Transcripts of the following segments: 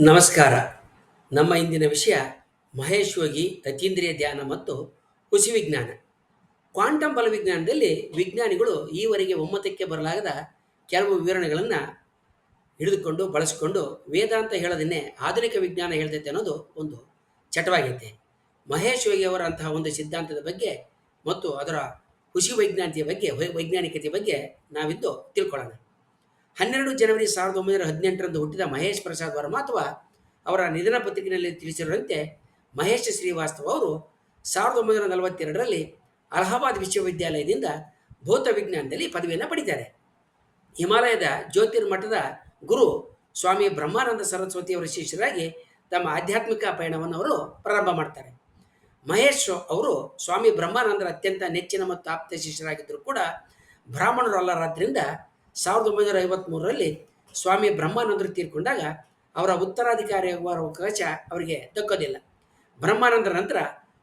ನಮಸ್ಕಾರ. ನಮ್ಮ ಇಂದಿನ ವಿಷಯ ಮಹೇಶ್ ಯೋಗಿ ಅತೀಂದ್ರಿಯ ಧ್ಯಾನ ಮತ್ತು ಹುಸಿ ವಿಜ್ಞಾನ. ಕ್ವಾಂಟಮ್ ಬಲವಿಜ್ಞಾನದಲ್ಲಿ ವಿಜ್ಞಾನಿಗಳು ಈವರೆಗೆ ಒಮ್ಮತಕ್ಕೆ ಬರಲಾಗದ ಕೆಲವು ವಿವರಣೆಗಳನ್ನು ಹಿಡಿದುಕೊಂಡು, ಬಳಸಿಕೊಂಡು ವೇದಾಂತ ಹೇಳೋದನ್ನೇ ಆಧುನಿಕ ವಿಜ್ಞಾನ ಹೇಳ್ತೈತೆ ಅನ್ನೋದು ಒಂದು ಚಟವಾಗೈತೆ. ಮಹೇಶ್ ಯೋಗಿ ಅವರ ಅಂತಹ ಒಂದು ಸಿದ್ಧಾಂತದ ಬಗ್ಗೆ ಮತ್ತು ಅದರ ಹುಸಿ ವೈಜ್ಞಾನಿಕತೆಯ ಬಗ್ಗೆ ವೈಜ್ಞಾನಿಕತೆಯ ಬಗ್ಗೆ ನಾವಿಂದು ತಿಳ್ಕೊಳ್ಳೋಣ. ಹನ್ನೆರಡು ಜನವರಿ ಸಾವಿರದ ಒಂಬೈನೂರ ಹದಿನೆಂಟರಂದು ಹುಟ್ಟಿದ ಮಹೇಶ್ ಪ್ರಸಾದ್ ವರ್ಮ ಅಥವಾ ಅವರ ನಿಧನ ಪತ್ರಿಕೆಯಲ್ಲಿ ತಿಳಿಸಿರುವಂತೆ ಮಹೇಶ್ ಶ್ರೀವಾಸ್ತವ ಅವರು ಸಾವಿರದ ಒಂಬೈನೂರ ನಲವತ್ತೆರಡರಲ್ಲಿ ಅಲಹಾಬಾದ್ ವಿಶ್ವವಿದ್ಯಾಲಯದಿಂದ ಭೌತ ವಿಜ್ಞಾನದಲ್ಲಿ ಪದವಿಯನ್ನು ಪಡಿತಾರೆ. ಹಿಮಾಲಯದ ಜ್ಯೋತಿರ್ಮಠದ ಗುರು ಸ್ವಾಮಿ ಬ್ರಹ್ಮಾನಂದ ಸರಸ್ವತಿ ಅವರ ಶಿಷ್ಯರಾಗಿ ತಮ್ಮ ಆಧ್ಯಾತ್ಮಿಕ ಪಯಣವನ್ನು ಅವರು ಪ್ರಾರಂಭ ಮಾಡ್ತಾರೆ. ಮಹೇಶ್ ಅವರು ಸ್ವಾಮಿ ಬ್ರಹ್ಮಾನಂದರ ಅತ್ಯಂತ ನೆಚ್ಚಿನ ಮತ್ತು ಆಪ್ತ ಶಿಷ್ಯರಾಗಿದ್ದರೂ ಕೂಡ ಬ್ರಾಹ್ಮಣರು ಅಲ್ಲರಾದ್ರಿಂದ ಸಾವಿರದ ಒಂಬೈನೂರ ಐವತ್ತ್ಮೂರರಲ್ಲಿ ಸ್ವಾಮಿ ಬ್ರಹ್ಮಾನಂದರು ತೀರ್ಕೊಂಡಾಗ ಅವರ ಉತ್ತರಾಧಿಕಾರಿಯಾಗುವ ಅವಕಾಶ ಅವರಿಗೆ ದಕ್ಕೋದಿಲ್ಲ. ಬ್ರಹ್ಮಾನಂದರ ನಂತರ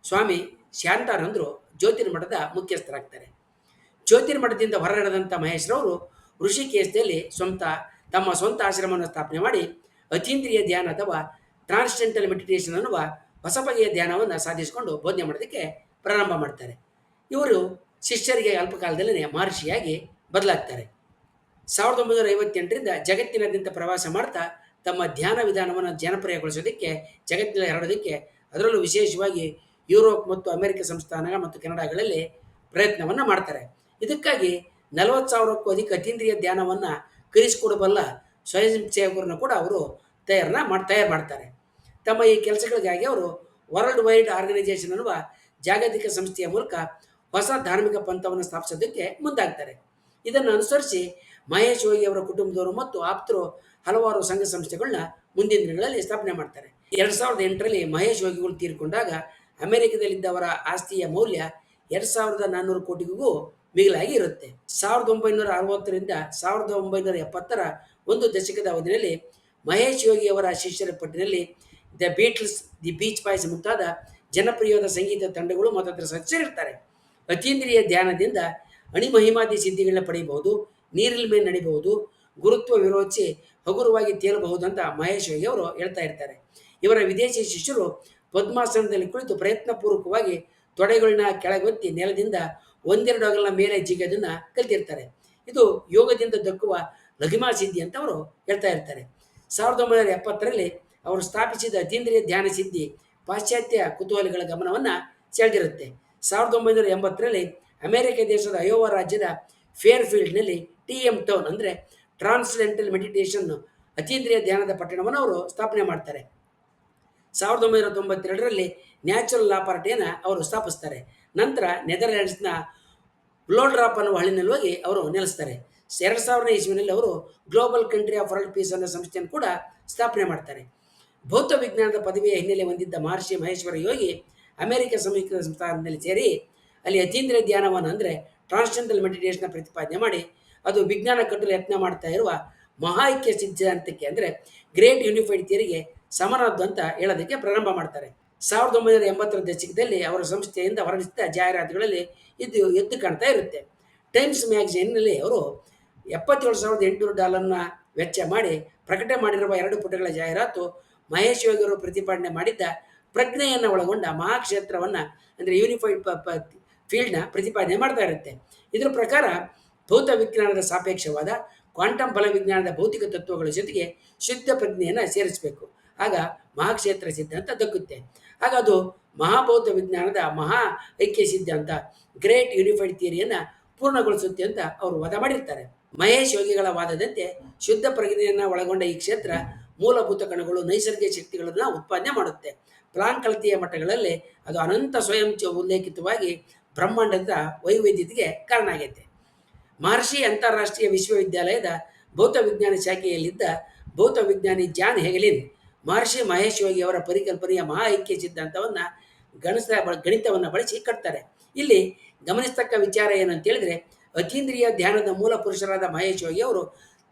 ಸ್ವಾಮಿ ಶಾಂತಾನಂದರು ಜ್ಯೋತಿರ್ಮಠದ ಮುಖ್ಯಸ್ಥರಾಗ್ತಾರೆ. ಜ್ಯೋತಿರ್ಮಠದಿಂದ ಹೊರಗಡೆದಂಥ ಮಹೇಶ್ರವರು ಋಷಿಕೇಶದಲ್ಲಿ ಸ್ವಂತ, ತಮ್ಮ ಸ್ವಂತ ಆಶ್ರಮವನ್ನು ಸ್ಥಾಪನೆ ಮಾಡಿ ಅತೀಂದ್ರಿಯ ಧ್ಯಾನ ಅಥವಾ ಟ್ರಾನ್ಸ್ಜೆಂಟಲ್ ಮೆಡಿಟೇಷನ್ ಅನ್ನುವ ಹೊಸ ಬಗೆಯ ಧ್ಯಾನವನ್ನು ಸಾಧಿಸಿಕೊಂಡು ಬೋಧನೆ ಮಾಡೋದಕ್ಕೆ ಪ್ರಾರಂಭ ಮಾಡ್ತಾರೆ. ಇವರು ಶಿಷ್ಯರಿಗೆ ಅಲ್ಪಕಾಲದಲ್ಲೇ ಮಹರ್ಷಿಯಾಗಿ ಬದಲಾಗ್ತಾರೆ. ಸಾವಿರದ ಒಂಬೈನೂರ ಐವತ್ತೆಂಟರಿಂದ ಜಗತ್ತಿನಾದ್ಯಂತ ಪ್ರವಾಸ ಮಾಡ್ತಾ ತಮ್ಮ ಧ್ಯಾನ ವಿಧಾನವನ್ನು ಜನಪ್ರಿಯಗೊಳಿಸೋದಕ್ಕೆ, ಜಗತ್ತಿನಲ್ಲಿ ಹರಡೋದಕ್ಕೆ ಅದರಲ್ಲೂ ವಿಶೇಷವಾಗಿ ಯುರೋಪ್ ಮತ್ತು ಅಮೆರಿಕ ಸಂಸ್ಥಾನ ಮತ್ತು ಕೆನಡಾಗಳಲ್ಲಿ ಪ್ರಯತ್ನವನ್ನು ಮಾಡ್ತಾರೆ. ಇದಕ್ಕಾಗಿ ನಲವತ್ತು ಸಾವಿರಕ್ಕೂ ಅಧಿಕ ಅತೀಂದ್ರಿಯ ಧ್ಯಾನವನ್ನು ಕಲಿಸಿಕೊಡಬಲ್ಲ ಸ್ವಯಂ ಸೇವಕರನ್ನು ಕೂಡ ಅವರು ತಯಾರನ್ನ ಮಾಡಿ, ತಯಾರು ಮಾಡ್ತಾರೆ. ತಮ್ಮ ಈ ಕೆಲಸಗಳಿಗಾಗಿ ಅವರು ವರ್ಲ್ಡ್ ವೈಡ್ ಆರ್ಗನೈಸೇಷನ್ ಅನ್ನುವ ಜಾಗತಿಕ ಸಂಸ್ಥೆಯ ಮೂಲಕ ಹೊಸ ಧಾರ್ಮಿಕ ಪಂಥವನ್ನು ಸ್ಥಾಪಿಸೋದಕ್ಕೆ ಮುಂದಾಗ್ತಾರೆ. ಇದನ್ನು ಅನುಸರಿಸಿ ಮಹೇಶ್ ಯೋಗಿ ಅವರ ಕುಟುಂಬದವರು ಮತ್ತು ಆಪ್ತರು ಹಲವಾರು ಸಂಘ ಸಂಸ್ಥೆಗಳನ್ನ ಮುಂದಿನ ದಿನಗಳಲ್ಲಿ ಸ್ಥಾಪನೆ ಮಾಡ್ತಾರೆ. ಎರಡು ಸಾವಿರದ ಎಂಟರಲ್ಲಿ ಮಹೇಶ್ ಯೋಗಿಗಳು ತೀರಿಕೊಂಡಾಗ ಅಮೆರಿಕದಲ್ಲಿದ್ದ ಅವರ ಆಸ್ತಿಯ ಮೌಲ್ಯ ಎರಡು ಸಾವಿರದ ನಾನ್ನೂರು ಕೋಟಿಗೂ ಮಿಗಿಲಾಗಿ ಇರುತ್ತೆ. ಸಾವಿರದ ಒಂಬೈನೂರ ಅರವತ್ತರಿಂದ ಸಾವಿರದ ಒಂಬೈನೂರ ಎಪ್ಪತ್ತರ ಒಂದು ದಶಕದ ಅವಧಿಯಲ್ಲಿ ಮಹೇಶ್ ಯೋಗಿ ಅವರ ಶಿಷ್ಯರ ಪಟ್ಟಿನಲ್ಲಿ the Beatles, the Beach Boys ಮುಂತಾದ ಜನಪ್ರಿಯವಾದ ಸಂಗೀತ ತಂಡಗಳು ಮತ್ತು ಅದರ ಸದಸ್ಯರಿರ್ತಾರೆ. ಅತೀಂದ್ರಿಯ ಧ್ಯಾನದಿಂದ ಅಣಿಮಹಿಮಾದಿ ಸಿದ್ಧಿಗಳನ್ನ ಪಡೆಯಬಹುದು. ನೀರಿನ ಮೇಲೆ ನಡಿಬಹುದು, ಗುರುತ್ವ ವಿರೋಚಿ ಹಗುರವಾಗಿ ತೇಲಬಹುದು ಅಂತ ಮಹೇಶ್ ಅವರು ಹೇಳ್ತಾ ಇರ್ತಾರೆ. ಇವರ ವಿದೇಶಿ ಶಿಷ್ಯರು ಪದ್ಮಾಸನದಲ್ಲಿ ಕುಳಿತು ಪ್ರಯತ್ನಪೂರ್ವಕವಾಗಿ ತೊಡೆಗಳನ್ನ ಕೆಳಗೊತ್ತಿ ನೆಲದಿಂದ ಒಂದೆರಡು ಅಗಲ ಮೇಲೆ ಜಿಗೋದನ್ನ ಕಲ್ತಿರ್ತಾರೆ. ಇದು ಯೋಗದಿಂದ ದಕ್ಕುವ ಲಘಿಮಾ ಸಿದ್ಧಿ ಅಂತ ಅವರು ಹೇಳ್ತಾ ಇರ್ತಾರೆ. ಸಾವಿರದ ಒಂಬೈನೂರ ಎಪ್ಪತ್ತರಲ್ಲಿ ಅವರು ಸ್ಥಾಪಿಸಿದ ಅತೀಂದ್ರಿಯ ಧ್ಯಾನ ಸಿದ್ಧಿ ಪಾಶ್ಚಾತ್ಯ ಕುತೂಹಲಿಗಳ ಗಮನವನ್ನು ಸೆಳೆದಿರುತ್ತೆ. ಸಾವಿರದ ಒಂಬೈನೂರ ಎಂಬತ್ತರಲ್ಲಿ ಅಮೆರಿಕ ದೇಶದ ಅಯೋವಾ ರಾಜ್ಯದ ಫೇರ್ ಫೀಲ್ಡ್ನಲ್ಲಿ ಟಿ ಎಂ ಟೌನ್ ಅಂದರೆ ಟ್ರಾನ್ಸ್ಡೆಂಟಲ್ ಮೆಡಿಟೇಷನ್ ಅತೀಂದ್ರಿಯ ಧ್ಯಾನದ ಪಟ್ಟಣವನ್ನು ಅವರು ಸ್ಥಾಪನೆ ಮಾಡ್ತಾರೆ. ಸಾವಿರದ ಒಂಬೈನೂರ ತೊಂಬತ್ತೆರಡರಲ್ಲಿ ನ್ಯಾಚುರಲ್ ಲಾ ಪಾರ್ಟಿಯನ್ನು ಅವರು ಸ್ಥಾಪಿಸ್ತಾರೆ. ನಂತರ ನೆದರ್ಲ್ಯಾಂಡ್ಸ್ನ ಬ್ಲೋಡ್ರಾಪ್ ಅನ್ನುವ ಹಳ್ಳಿನಲ್ಲಿ ಹೋಗಿ ಅವರು ನೆಲೆಸ್ತಾರೆ. ಎರಡು ಸಾವಿರನೇ ಇಸ್ವಿನಲ್ಲಿ ಅವರು global country of world peace ಅನ್ನೋ ಸಂಸ್ಥೆಯನ್ನು ಕೂಡ ಸ್ಥಾಪನೆ ಮಾಡ್ತಾರೆ. ಭೌತ ವಿಜ್ಞಾನದ ಪದವಿಯ ಹಿನ್ನೆಲೆ ಹೊಂದಿದ್ದ ಮಹರ್ಷಿ ಮಹೇಶ್ವರ ಯೋಗಿ ಅಮೆರಿಕ ಸಂಯುಕ್ತ ಸಂಸ್ಥಾನದಲ್ಲಿ ಸೇರಿ ಅಲ್ಲಿ ಅತೀಂದ್ರಿಯ ಧ್ಯಾನವನ್ನು ಅಂದರೆ ಟ್ರಾನ್ಸ್ಜೆಂಡಲ್ ಮೆಡಿಟೇಷನ್ ಪ್ರತಿಪಾದನೆ ಮಾಡಿ, ಅದು ವಿಜ್ಞಾನ ಕಟ್ಟಲು ಯತ್ನ ಮಾಡ್ತಾ ಇರುವ ಮಹಾಐಕ್ಯ ಸಿದ್ಧಾಂತಕ್ಕೆ ಅಂದರೆ ಗ್ರೇಟ್ ಯೂನಿಫೈಡ್ ಥಿಯರಿಗೆ ಸಮರದ್ದು ಅಂತ ಹೇಳೋದಕ್ಕೆ ಪ್ರಾರಂಭ ಮಾಡ್ತಾರೆ. ಸಾವಿರದ ಒಂಬೈನೂರ ಎಂಬತ್ತರ ದಶಕದಲ್ಲಿ ಅವರ ಸಂಸ್ಥೆಯಿಂದ ಹೊರಡಿಸಿದ ಜಾಹೀರಾತುಗಳಲ್ಲಿ ಇದು ಎದ್ದು ಕಾಣ್ತಾ ಇರುತ್ತೆ. ಟೈಮ್ಸ್ ಮ್ಯಾಗಝಿನ್ನಲ್ಲಿ ಅವರು ಎಪ್ಪತ್ತೇಳು ಸಾವಿರದ ಎಂಟುನೂರು ಡಾಲರ್ನ ವೆಚ್ಚ ಮಾಡಿ ಪ್ರಕಟಣೆ ಮಾಡಿರುವ ಎರಡು ಪುಟಗಳ ಜಾಹೀರಾತು ಮಹೇಶ್ ಯೋಗಿಯವರು ಪ್ರತಿಪಾದನೆ ಮಾಡಿದ್ದ ಪ್ರಜ್ಞೆಯನ್ನು ಒಳಗೊಂಡ ಮಹಾಕ್ಷೇತ್ರವನ್ನು ಅಂದರೆ ಯೂನಿಫೈಡ್ ಪ ಫೀಲ್ಡ್ನ ಪ್ರತಿಪಾದನೆ ಮಾಡ್ತಾ ಇರುತ್ತೆ. ಇದರ ಪ್ರಕಾರ ಭೌತ ವಿಜ್ಞಾನದ ಸಾಪೇಕ್ಷವಾದ ಕ್ವಾಂಟಮ್ ಬಲವಿಜ್ಞಾನದ ಭೌತಿಕ ತತ್ವಗಳ ಜೊತೆಗೆ ಶುದ್ಧ ಪ್ರಜ್ಞೆಯನ್ನು ಸೇರಿಸಬೇಕು. ಆಗ ಮಹಾಕ್ಷೇತ್ರ ಸಿದ್ಧಾಂತ ದಕ್ಕುತ್ತೆ. ಆಗ ಅದು ಮಹಾಭೌತ ವಿಜ್ಞಾನದ ಮಹಾ ಐಕ್ಯ ಸಿದ್ಧಾಂತ ಗ್ರೇಟ್ ಯೂನಿಫೈಡ್ ಥಿಯರಿಯನ್ನು ಪೂರ್ಣಗೊಳಿಸುತ್ತೆ ಅಂತ ಅವರು ವಾದ ಮಾಡಿರ್ತಾರೆ. ಮಹೇಶ್ ಯೋಗಿಗಳ ವಾದದಂತೆ ಶುದ್ಧ ಪ್ರಜ್ಞೆಯನ್ನು ಒಳಗೊಂಡ ಈ ಕ್ಷೇತ್ರ ಮೂಲಭೂತ ಕಣಗಳು, ನೈಸರ್ಗಿಕ ಶಕ್ತಿಗಳನ್ನು ಉತ್ಪಾದನೆ ಮಾಡುತ್ತೆ. ಪ್ಲಾಂಕ್ ಮಟ್ಟಗಳಲ್ಲಿ ಅದು ಅನಂತ ಸ್ವಯಂ ಉಲ್ಲೇಖಿತವಾಗಿ ಬ್ರಹ್ಮಾಂಡದ ವೈವಿಧ್ಯತೆಗೆ ಕಾರಣ ಆಗೈತೆ. ಮಹರ್ಷಿ ಅಂತಾರಾಷ್ಟ್ರೀಯ ವಿಶ್ವವಿದ್ಯಾಲಯದ ಭೌತ ವಿಜ್ಞಾನ ಶಾಖೆಯಲ್ಲಿದ್ದ ಭೌತ ವಿಜ್ಞಾನಿ ಜಾನ್ ಹೆಗಲಿನ್, ಮಹರ್ಷಿ ಮಹೇಶ್ ಯೋಗಿ ಅವರ ಪರಿಕಲ್ಪನೆಯ ಮಹಾ ಐಕ್ಯ ಸಿದ್ಧಾಂತವನ್ನು ಗಣಿತ ಗಣಿತವನ್ನು ಬಳಸಿ ಕಟ್ತಾರೆ. ಇಲ್ಲಿ ಗಮನಿಸ್ತಕ್ಕ ವಿಚಾರ ಏನಂತ ಹೇಳಿದ್ರೆ ಅತೀಂದ್ರಿಯ ಧ್ಯಾನದ ಮೂಲ ಪುರುಷರಾದ ಮಹೇಶ್ ಯೋಗಿ ಅವರು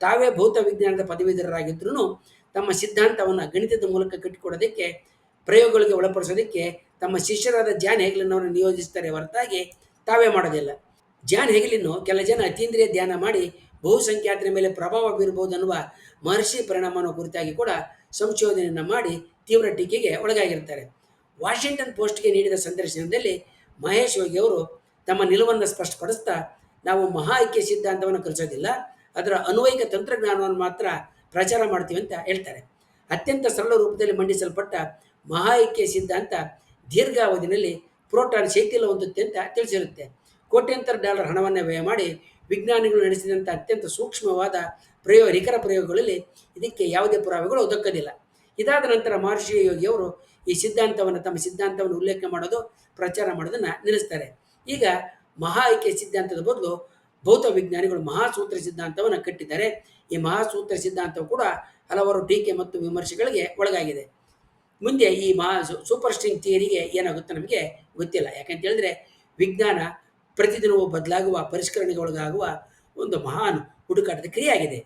ತಾವೇ ಭೌತ ವಿಜ್ಞಾನದ ಪದವೀಧರರಾಗಿದ್ರೂ ತಮ್ಮ ಸಿದ್ಧಾಂತವನ್ನು ಗಣಿತದ ಮೂಲಕ ಕಟ್ಟಿಕೊಡೋದಕ್ಕೆ ಪ್ರಯೋಗಗಳಿಗೆ ಒಳಪಡಿಸೋದಕ್ಕೆ ತಮ್ಮ ಶಿಷ್ಯರಾದ ಜಾನ್ ಹೆಗ್ಲಿನ್ ಅವರನ್ನು ನಿಯೋಜಿಸ್ತಾರೆ ಹೊರತಾಗಿ ತಾವೇ ಮಾಡೋದಿಲ್ಲ. ಜಾನ್ ಹೆಗಲಿನ್ನು ಕೆಲ ಜನ ಅತೀಂದ್ರಿಯ ಧ್ಯಾನ ಮಾಡಿ ಬಹುಸಂಖ್ಯಾತರ ಮೇಲೆ ಪ್ರಭಾವ ಬೀರಬಹುದು ಅನ್ನುವ ಮಹರ್ಷಿ ಪರಿಣಾಮನ ಕುರಿತಾಗಿ ಕೂಡ ಸಂಶೋಧನೆಯನ್ನು ಮಾಡಿ ತೀವ್ರ ಟೀಕೆಗೆ ಒಳಗಾಗಿರ್ತಾರೆ. ವಾಷಿಂಗ್ಟನ್ ಪೋಸ್ಟ್ಗೆ ನೀಡಿದ ಸಂದರ್ಶನದಲ್ಲಿ ಮಹೇಶ್ ಯೋಗಿ ಅವರು ತಮ್ಮ ನಿಲುವನ್ನು ಸ್ಪಷ್ಟಪಡಿಸ್ತಾ, ನಾವು ಮಹಾ ಐಕ್ಯ ಸಿದ್ಧಾಂತವನ್ನು ಕಲಿಸೋದಿಲ್ಲ, ಅದರ ಅನ್ವಯಿಕ ತಂತ್ರಜ್ಞಾನವನ್ನು ಮಾತ್ರ ಪ್ರಚಾರ ಮಾಡ್ತೀವಿ ಅಂತ ಹೇಳ್ತಾರೆ. ಅತ್ಯಂತ ಸರಳ ರೂಪದಲ್ಲಿ ಮಂಡಿಸಲ್ಪಟ್ಟ ಮಹಾ ಐಕ್ಯ ಸಿದ್ಧಾಂತ ದೀರ್ಘಾವಧಿನಲ್ಲಿ ಪ್ರೋಟಾನ್ ಶೈಥಿಲ್ಯ ಹೊಂದುತ್ತೆ ಅಂತ ತಿಳಿಸಿರುತ್ತೆ. ಕೋಟ್ಯಂತರ ಡಾಲರ್ ಹಣವನ್ನು ವ್ಯಯ ಮಾಡಿ ವಿಜ್ಞಾನಿಗಳು ನಡೆಸಿದಂಥ ಅತ್ಯಂತ ಸೂಕ್ಷ್ಮವಾದ ಪ್ರಯೋಗ ನಿಖರ ಪ್ರಯೋಗಗಳಲ್ಲಿ ಇದಕ್ಕೆ ಯಾವುದೇ ಪುರಾವೆಗಳು ಒದಕ್ಕದಿಲ್ಲ ಇದಾದ ನಂತರ ಮಹರ್ಷಿ ಯೋಗಿಯವರು ಈ ಸಿದ್ಧಾಂತವನ್ನು ತಮ್ಮ ಸಿದ್ಧಾಂತವನ್ನು ಉಲ್ಲೇಖ ಮಾಡೋದು, ಪ್ರಚಾರ ಮಾಡೋದನ್ನು ನಿಲ್ಲಿಸ್ತಾರೆ. ಈಗ ಮಹಾ ಐಕ್ಯ ಸಿದ್ಧಾಂತದ ಬದಲು ಭೌತ ವಿಜ್ಞಾನಿಗಳು ಮಹಾಸೂತ್ರ ಸಿದ್ಧಾಂತವನ್ನು ಕಟ್ಟಿದ್ದಾರೆ. ಈ ಮಹಾಸೂತ್ರ ಸಿದ್ಧಾಂತವು ಕೂಡ ಹಲವಾರು ಟೀಕೆ ಮತ್ತು ವಿಮರ್ಶೆಗಳಿಗೆ ಒಳಗಾಗಿದೆ. ಮುಂದೆ ಈ ಮಾ ಸೂಪರ್ ಸ್ಟ್ರಿಂಗ್ ಥಿಯರಿಗೆ ಏನಾಗುತ್ತೆ ನಮಗೆ ಗೊತ್ತಿಲ್ಲ. ಯಾಕಂತ ಹೇಳಿದ್ರೆ ವಿಜ್ಞಾನ ಪ್ರತಿದಿನವೂ ಬದಲಾಗುವ ಪರಿಷ್ಕರಣೆಗೆ ಒಳಗಾಗುವ ಒಂದು ಮಹಾನ್ ಹುಡುಕಾಟದ ಕ್ರಿಯೆಯಾಗಿದೆ.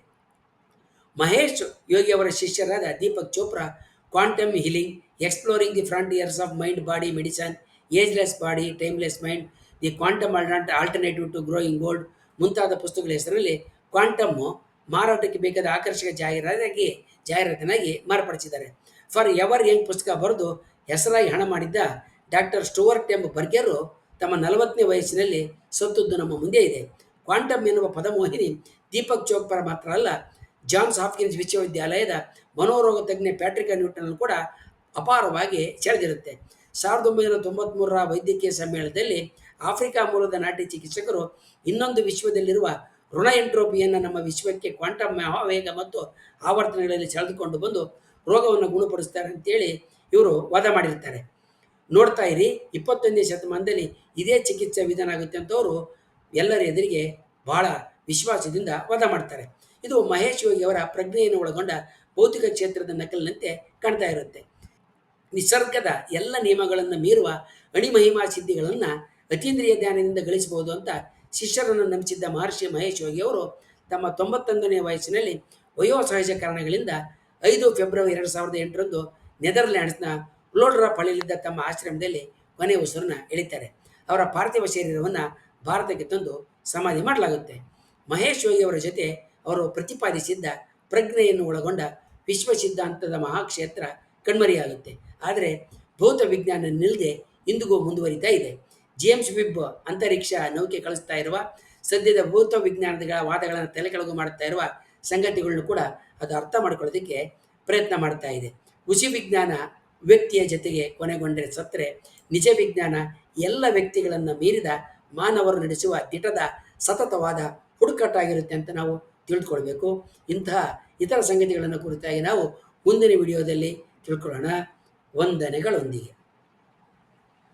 ಮಹೇಶ್ ಯೋಗಿ ಅವರ ಶಿಷ್ಯರಾದ Deepak Chopra, quantum healing, exploring the frontiers of mind, body, medicine, ageless body, timeless mind, the quantum ಅಲ್ಡಾಂಟ್ alternative to growing gold ಮುಂತಾದ ಪುಸ್ತಕಗಳ ಹೆಸರಲ್ಲಿ ಕ್ವಾಂಟಮ್ ಮಾರಾಟಕ್ಕೆ ಬೇಕಾದ ಆಕರ್ಷಕ ಜಾಹೀರಾತಾಗಿ, ಜಾಹೀರಾತಿನಾಗಿ ಮಾರ್ಪಡಿಸಿದ್ದಾರೆ. ಫಾರ್ ಎವರ್ ಯಂಗ್ ಪುಸ್ತಕ ಬರೆದು ಹೆಸರಾಗಿ ಹಣ ಮಾಡಿದ್ದ ಡಾಕ್ಟರ್ ಸ್ಟುವರ್ಟ್ ಎಂಬ ಬರ್ಗೆರು ತಮ್ಮ ನಲವತ್ತನೇ ವಯಸ್ಸಿನಲ್ಲಿ ಸತ್ತದ್ದು ನಮ್ಮ ಮುಂದೆ ಇದೆ. ಕ್ವಾಂಟಮ್ ಎನ್ನುವ ಪದಮೋಹಿನಿ ದೀಪಕ್ ಚೋಪ್ರಾ ಮಾತ್ರ ಅಲ್ಲ ಜಾನ್ಸ್ ಹಾಪ್ಕಿನ್ಸ್ ವಿಶ್ವವಿದ್ಯಾಲಯದ ಮನೋರೋಗ ತಜ್ಞ ಪ್ಯಾಟ್ರಿಕ್ ನ್ಯೂಟನ್ ಕೂಡ ಅಪಾರವಾಗಿ ಸೆಳೆದಿರುತ್ತೆ. ಸಾವಿರದ ಒಂಬೈನೂರ ತೊಂಬತ್ಮೂರರ ವೈದ್ಯಕೀಯ ಸಮ್ಮೇಳನದಲ್ಲಿ ಆಫ್ರಿಕಾ ಮೂಲದ ನಾಟಿ ಚಿಕಿತ್ಸಕರು ಇನ್ನೊಂದು ವಿಶ್ವದಲ್ಲಿರುವ ಋಣ ಎಂಟ್ರೋಪಿಯನ್ನು ನಮ್ಮ ವಿಶ್ವಕ್ಕೆ ಕ್ವಾಂಟಮ್ ಮಹಾವೇಗ ಮತ್ತು ಆವರ್ತನಗಳಲ್ಲಿ ಸೆಳೆದುಕೊಂಡು ಬಂದು ರೋಗವನ್ನು ಗುಣಪಡಿಸ್ತಾರೆ ಅಂತೇಳಿ ಇವರು ವಾದ ಮಾಡಿರ್ತಾರೆ. ನೋಡ್ತಾ ಇರಿ, ಇಪ್ಪತ್ತೊಂದನೇ ಶತಮಾನದಲ್ಲಿ ಇದೇ ಚಿಕಿತ್ಸಾ ವಿಧಾನ ಆಗುತ್ತೆ ಅಂತವರು ಎಲ್ಲರ ಎದುರಿಗೆ ಬಹಳ ವಿಶ್ವಾಸದಿಂದ ವಾದ ಮಾಡ್ತಾರೆ. ಇದು ಮಹೇಶ್ ಯೋಗಿ ಅವರ ಪ್ರಜ್ಞೆಯನ್ನು ಒಳಗೊಂಡ ಭೌತಿಕ ಕ್ಷೇತ್ರದ ನಕಲಿನಂತೆ ಕಾಣ್ತಾ ಇರುತ್ತೆ. ನಿಸರ್ಗದ ಎಲ್ಲ ನಿಯಮಗಳನ್ನು ಮೀರುವ ಅಣಿಮಹಿಮಾ ಸಿದ್ಧಿಗಳನ್ನು ಅತೀಂದ್ರಿಯ ಧ್ಯಾನದಿಂದ ಗಳಿಸಬಹುದು ಅಂತ ಶಿಷ್ಯರನ್ನು ನಂಬಿಸಿದ್ದ ಮಹರ್ಷಿ ಮಹೇಶ್ ಯೋಗಿ ಅವರು ತಮ್ಮ ತೊಂಬತ್ತೊಂದನೇ ವಯಸ್ಸಿನಲ್ಲಿ ವಯೋಸಹಜ ಕಾರಣಗಳಿಂದ ಐದು ಫೆಬ್ರವರಿ ಎರಡು ಸಾವಿರದ ಎಂಟರಂದು ನೆದರ್ಲ್ಯಾಂಡ್ಸ್ನ ಲೋಡ್ರಾ ಪಳ್ಳಿಯಲ್ಲಿದ್ದ ತಮ್ಮ ಆಶ್ರಮದಲ್ಲಿ ಕೊನೆ ಉಸಿರನ್ನ ಎಳಿತಾರೆ. ಅವರ ಪಾರ್ಥಿವ ಶರೀರವನ್ನು ಭಾರತಕ್ಕೆ ತಂದು ಸಮಾಧಿ ಮಾಡಲಾಗುತ್ತೆ. ಮಹೇಶ್ ಯೋಗಿ ಅವರ ಜೊತೆ ಅವರು ಪ್ರತಿಪಾದಿಸಿದ್ದ ಪ್ರಜ್ಞೆಯನ್ನು ಒಳಗೊಂಡ ವಿಶ್ವ ಸಿದ್ಧಾಂತದ ಮಹಾಕ್ಷೇತ್ರ ಕಣ್ಮರೆಯಾಗುತ್ತೆ. ಆದರೆ ಭೌತ ವಿಜ್ಞಾನ ನಿಲ್ಲದೆ ಇಂದಿಗೂ ಮುಂದುವರಿತಾ ಇದೆ. ಜೇಮ್ಸ್ ವಿಬ್ ಅಂತರಿಕ್ಷ ನೌಕೆ ಕಳಿಸ್ತಾ ಇರುವ, ಸದ್ಯದ ಭೌತ ವಿಜ್ಞಾನದ ವಾದಗಳನ್ನು ತಲೆಕೆಳಗು ಮಾಡುತ್ತಾ ಇರುವ ಸಂಗತಿಗಳನ್ನು ಕೂಡ ಅದು ಅರ್ಥ ಮಾಡ್ಕೊಳ್ಳೋದಕ್ಕೆ ಪ್ರಯತ್ನ ಮಾಡ್ತಾ ಇದೆ. ಹುಸಿ ವಿಜ್ಞಾನ ವ್ಯಕ್ತಿಯ ಜೊತೆಗೆ ಕೊನೆಗೊಂಡರೆ ಸತ್ತರೆ, ನಿಜ ವಿಜ್ಞಾನ ಎಲ್ಲ ವ್ಯಕ್ತಿಗಳನ್ನು ಮೀರಿದ ಮಾನವರು ನಡೆಸುವ ದಿಟದ ಸತತವಾದ ಹುಡುಕಾಟಾಗಿರುತ್ತೆ ಅಂತ ನಾವು ತಿಳ್ಕೊಳ್ಬೇಕು. ಇಂತಹ ಇತರ ಸಂಗತಿಗಳನ್ನು ಕುರಿತಾಗಿ ನಾವು ಮುಂದಿನ ವಿಡಿಯೋದಲ್ಲಿ ತಿಳ್ಕೊಳ್ಳೋಣ. ವಂದನೆಗಳೊಂದಿಗೆ.